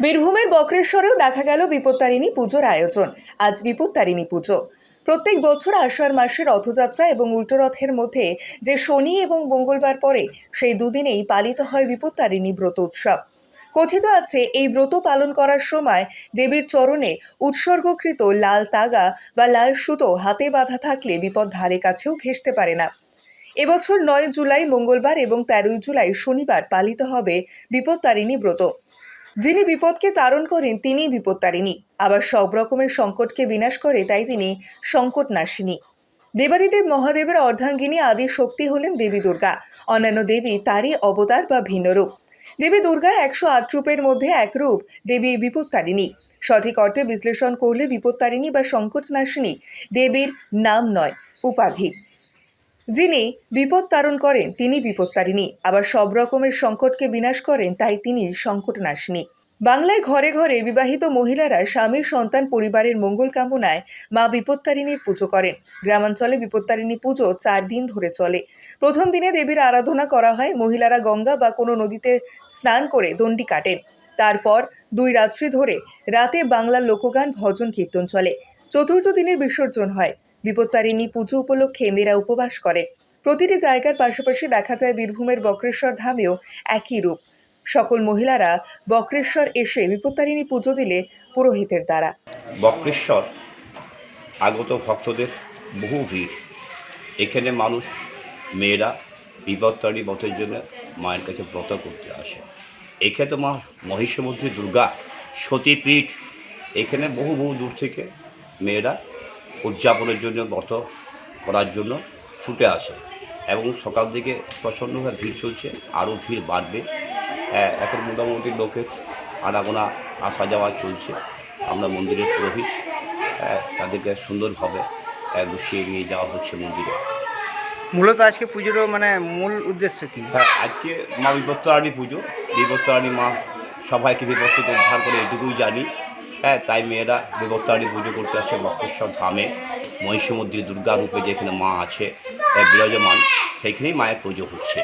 বীরভূমের বক্রেশ্বরেও দেখা গেল বিপত্তারিণী পুজোর আয়োজন। আজ বিপত্তারিণী পুজো। প্রত্যেক বছর আষাঢ় মাসের রথযাত্রা এবং উল্টোরথের মধ্যে যে শনি এবং মঙ্গলবার পরে সেই দুদিনেই পালিত হয় বিপত্তারিণী ব্রত উৎসব। কথিত আছে, এই ব্রত পালন করার সময় দেবীর চরণে উৎসর্গকৃত লাল তাগা বা লাল সুতো হাতে বাঁধা থাকলে বিপদ ধারে কাছেও ঘেঁষতে পারে না। এবছর নয় জুলাই মঙ্গলবার এবং তেরোই জুলাই শনিবার পালিত হবে বিপত্তারিণী ব্রত। যিনি বিপদকে তারণ করেন তিনি বিপত্তারিণী আবার সব রকমের সংকটকে বিনাশ করে, তাই তিনি সংকট নাশিনী দেবাদিদেব মহাদেবের অর্ধাঙ্গিনী আদি শক্তি হলেন দেবী দুর্গা। অন্যান্য দেবী তারই অবতার বা ভিন্ন রূপ। দেবী দুর্গার একশো আট রূপের মধ্যে এক রূপ দেবী বিপত্তারিণী সঠিক অর্থে বিশ্লেষণ করলে বিপত্তারিণী বা সংকট নাশিনী দেবীর নাম নয়, উপাধি। যিনি বিপদ তারণ করেন, তিনি বিপত্তারিণী আবার সব রকমের সংকটকে বিনাশ করেন, তাই তিনি সংকট নাশিনী বাংলায় ঘরে ঘরে বিবাহিত মহিলারা স্বামীর সন্তান, পরিবারের মঙ্গল কামনায় মা বিপত্তারিণীর পুজো করেন। গ্রামাঞ্চলে বিপত্তারিণী পুজো চার দিন ধরে চলে। প্রথম দিনে দেবীর আরাধনা করা হয়, মহিলারা গঙ্গা বা কোনো নদীতে স্নান করে দণ্ডি কাটেন। তারপর দুই রাত্রি ধরে রাতে বাংলার লোকগান, ভজন, কীর্তন চলে। চতুর্থ দিনে বিসর্জন হয়। বিপত্তারিণী পুজো উপলক্ষে মেয়েরা উপবাস করে। প্রতিটি জায়গার পাশাপাশি দেখা যায় বীরভূমের বক্রেশ্বর ধামেও একই রূপ। সকল মহিলারা বক্রেশ্বর এসে বিপত্তারিণী পুজো দিলে পুরোহিতের দ্বারা। বক্রেশ্বর, আগত ভক্তদের বহু ভিড়। এখানে মানুষ, মেয়েরা বিপত্তারী ব্রতের জন্য মায়ের কাছে ব্রত করতে আসে। এখানে মা মহিষমুদ্রী দুর্গা সতীপীঠ, এখানে বহু বহু দূর থেকে মেয়েরা উদযাপনের জন্য ব্রত করার জন্য ছুটে আসে এবং সকাল থেকে প্রচণ্ডভাবে ভিড় চলছে আরও ভিড় বাড়বে। হ্যাঁ, এখন মোটামুটি লোকের আনাগোনা আসা যাওয়া চলছে। আমরা মন্দিরের পুরোহিত হ্যাঁ, তাদেরকে সুন্দরভাবে হ্যাঁ, গুছিয়ে নিয়ে যাওয়া হচ্ছে মন্দিরে। মূলত আজকে পুজোর মানে মূল উদ্দেশ্য কি? হ্যাঁ আজকে মা বিপত্তারানী পুজো। বিপত্তারানী মা সবাইকে বিপদ থেকে উদ্ধার করে এটুকুই জানি। হ্যাঁ তাই মেয়েরা দেবতারি পুজো করতে আসে বক্রেশ্বর ধামে মহিষমুদ্রী দুর্গা রূপে যেখানে মা আছে বিরাজমান, সেইখানেই মায়ের পুজো হচ্ছে।